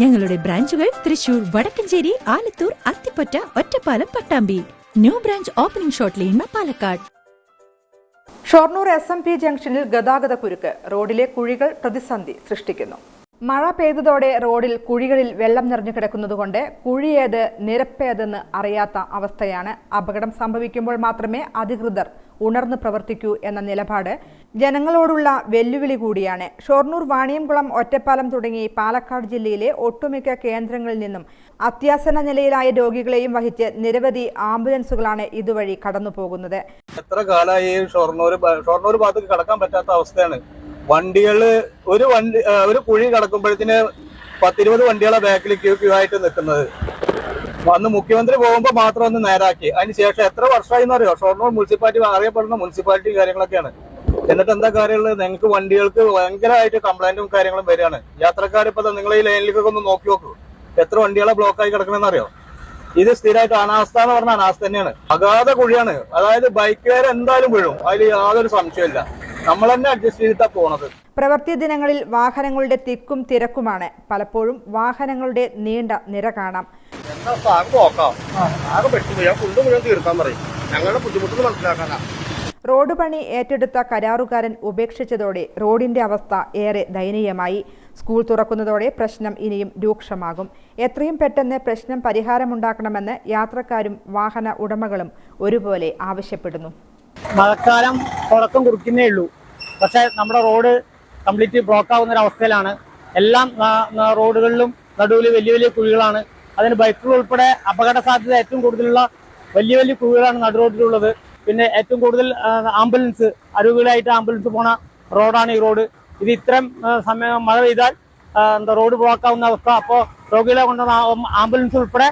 ഞങ്ങളുടെ ബ്രാഞ്ചുകൾ Thrissur Vadakkencherry Alathur Athippatta Ottapalam Pattambi. New branch opening shortly Palakkad Shoranur S M P ജംഗ്ഷനിൽ ഗതാഗത കുരുക്ക്. റോഡിലെ കുഴികൾ പ്രതിസന്ധി സൃഷ്ടിക്കുന്നു. മഴ പെയ്തതോടെ റോഡിൽ കുഴികളിൽ വെള്ളം നിറഞ്ഞു കിടക്കുന്നതുകൊണ്ട് കുഴിയേത് നിരപ്പേതെന്ന് അറിയാത്ത അവസ്ഥയാണ് അപകടം സംഭവിക്കുമ്പോൾ മാത്രമേ അധികൃതർ ഉണർന്നു പ്രവർത്തിക്കൂ എന്ന നിലപാട് ജനങ്ങളോടുള്ള വെല്ലുവിളി കൂടിയാണ്. ഷൊർണൂർ വാണിയംകുളം ഒറ്റപ്പാലം തുടങ്ങി പാലക്കാട് ജില്ലയിലെ ഒട്ടുമിക്ക കേന്ദ്രങ്ങളിൽ നിന്നും അത്യാസന നിലയിലായ രോഗികളെയും വഹിച്ച് നിരവധി ആംബുലൻസുകളാണ് ഇതുവഴി കടന്നു പോകുന്നത് എത്ര കാലമായി ഷൊർണൂർ ഷൊർണൂർ കടക്കാൻ പറ്റാത്ത അവസ്ഥയാണ്. വണ്ടികൾ ഒരു വണ്ടി ഒരു കുഴി കടക്കുമ്പോഴത്തിന് പത്തിരുപത് വണ്ടികളെ ബാക്കിൽ ക്യൂ ക്യൂ ആയിട്ട് നിൽക്കുന്നത് അന്ന് മുഖ്യമന്ത്രി പോകുമ്പോൾ മാത്രം ഒന്ന് നേരാക്കി. അതിനുശേഷം എത്ര വർഷമായി എന്നറിയോ ഷൊർണൂർ മുനിസിപ്പാലിറ്റി അറിയപ്പെടുന്ന മുനിസിപ്പാലിറ്റി കാര്യങ്ങളൊക്കെയാണ്. എന്നിട്ട് എന്താ കാര്യമുള്ളത്? നിങ്ങൾക്ക് വണ്ടികൾക്ക് ഭയങ്കരമായിട്ട് കംപ്ലൈന്റും കാര്യങ്ങളും വരികയാണ്. യാത്രക്കാർ ഇപ്പൊ നിങ്ങൾ ഈ ലൈനിലേക്കൊക്കെ ഒന്ന് നോക്കി നോക്കൂ. എത്ര വണ്ടികളെ ബ്ലോക്ക് ആയി കിടക്കണമെന്ന് അറിയോ? ഇത് സ്ഥിരമായിട്ട് അനാസ്ഥ എന്ന് പറഞ്ഞ അനാസ്ഥ തന്നെയാണ്. അഗാധ കുഴിയാണ്. അതായത് ബൈക്കുകാരെന്തായാലും വീഴും. അതിൽ യാതൊരു സംശയമില്ല നമ്മൾ തന്നെ അഡ്ജസ്റ്റ് ചെയ്തിട്ടാ പോണത്. പ്രവൃത്തി ദിനങ്ങളിൽ വാഹനങ്ങളുടെ തിക്കും തിരക്കുമാണ്. പലപ്പോഴും വാഹനങ്ങളുടെ നീണ്ട നിര കാണാം. എന്താ ആകെ നോക്കാം. ആകെ പെട്ടുപോയി ആ കുണ്ട് മുഴുവൻ തീർക്കാൻ പറയും. ഞങ്ങളുടെ ബുദ്ധിമുട്ട് റോഡ് പണി ഏറ്റെടുത്ത കരാറുകാരൻ ഉപേക്ഷിച്ചതോടെ റോഡിന്റെ അവസ്ഥ ഏറെ ദയനീയമായി. സ്കൂൾ തുറക്കുന്നതോടെ പ്രശ്നം ഇനിയും രൂക്ഷമാകും. എത്രയും പെട്ടെന്ന് പ്രശ്നം പരിഹാരമുണ്ടാക്കണമെന്ന് യാത്രക്കാരും വാഹന ഉടമകളും ഒരുപോലെ ആവശ്യപ്പെടുന്നു. മഴക്കാലം തുടക്കം കുറിക്കുന്നേ ഉള്ളൂ. പക്ഷെ നമ്മുടെ റോഡ് കംപ്ലീറ്റ് ബ്ലോക്ക് ആവുന്ന ഒരു അവസ്ഥയിലാണ് എല്ലാം റോഡുകളിലും നടുവിൽ വലിയ വലിയ കുഴികളാണ്. അതിന് ബൈക്കുകൾ ഉൾപ്പെടെ അപകട സാധ്യത ഏറ്റവും കൂടുതലുള്ള വലിയ വലിയ കുഴികളാണ് നടു റോഡിലുള്ളത്. പിന്നെ ഏറ്റവും കൂടുതൽ ആംബുലൻസ് അരുവികളായിട്ട് ആംബുലൻസ് പോണ റോഡാണ് ഈ റോഡ്. ഇത് ഇത്രയും സമയം മഴ പെയ്താൽ എന്താ റോഡ് ബ്ലോക്ക് ആവുന്ന അവസ്ഥ. അപ്പോൾ രോഗികളെ കൊണ്ടുവന്ന ആംബുലൻസ് ഉൾപ്പെടെ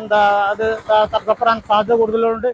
എന്താ അത് തടസ്സപ്പെടാൻ സാധ്യത കൂടുതലുണ്ട്